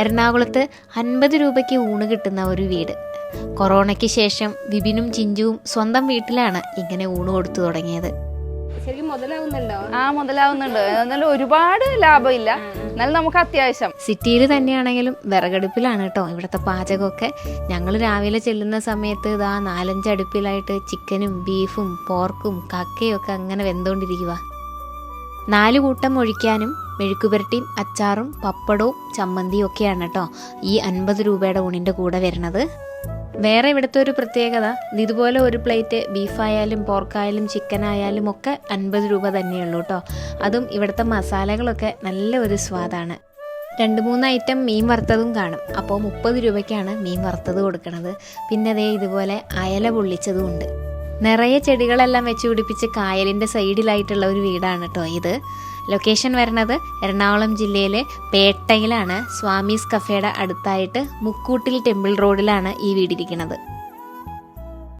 എറണാകുളത്ത് അൻപത് രൂപയ്ക്ക് ഊണ് കിട്ടുന്ന ഒരു വീട്. കൊറോണയ്ക്ക് ശേഷം വിപിനും ചിഞ്ചുവും സ്വന്തം വീട്ടിലാണ് ഇങ്ങനെ ഊണ് കൊടുത്തു തുടങ്ങിയത്. ആ മുതലാവുന്നുണ്ട്. എന്നാലും ഒരുപാട് ലാഭമില്ല. എന്നാലും നമുക്ക് അത്യാവശ്യം. സിറ്റിയിൽ തന്നെയാണെങ്കിലും വിറകടുപ്പിലാണ് കേട്ടോ ഇവിടുത്തെ പാചകമൊക്കെ. ഞങ്ങൾ രാവിലെ ചെല്ലുന്ന സമയത്ത് ഇതാ നാലഞ്ച് അടുപ്പിലായിട്ട് ചിക്കനും ബീഫും പോർക്കും കക്കയും ഒക്കെ അങ്ങനെ വെന്തുകൊണ്ടിരിക്കുക നാല് കൂട്ടം ഒഴിക്കാനും മെഴുക്കുപുരട്ടിയും അച്ചാറും പപ്പടവും ചമ്മന്തിയും ഒക്കെയാണ് കേട്ടോ ഈ അൻപത് രൂപയുടെ ഊണിന്റെ കൂടെ വരുന്നത്. വേറെ ഇവിടുത്തെ ഒരു പ്രത്യേകത ഇതുപോലെ ഒരു പ്ലേറ്റ് ബീഫായാലും പോർക്കായാലും ചിക്കൻ ആയാലും ഒക്കെ അൻപത് രൂപ തന്നെയുള്ളൂ കേട്ടോ അതും ഇവിടുത്തെ മസാലകളൊക്കെ നല്ല ഒരു സ്വാദാണ്. രണ്ട് മൂന്ന് ഐറ്റം മീൻ വറുത്തതും കാണും. അപ്പോൾ മുപ്പത് രൂപയ്ക്കാണ് മീൻ വറുത്തത് കൊടുക്കുന്നത് പിന്നെ അതേ ഇതുപോലെ അയല പൊള്ളിച്ചതും ഉണ്ട്. നിറയെ ചെടികളെല്ലാം വെച്ച് പിടിപ്പിച്ച് കായലിന്റെ സൈഡിലായിട്ടുള്ള ഒരു വീടാണ് കേട്ടോ ഇത്. ലൊക്കേഷൻ വരുന്നത് എറണാകുളം ജില്ലയിലെ പേട്ടയിലാണ്. സ്വാമീസ് കഫേയുടെ അടുത്തായിട്ട് മുക്കൂട്ടിൽ ടെമ്പിൾ റോഡിലാണ് ഈ വീടിരിക്കുന്നത്.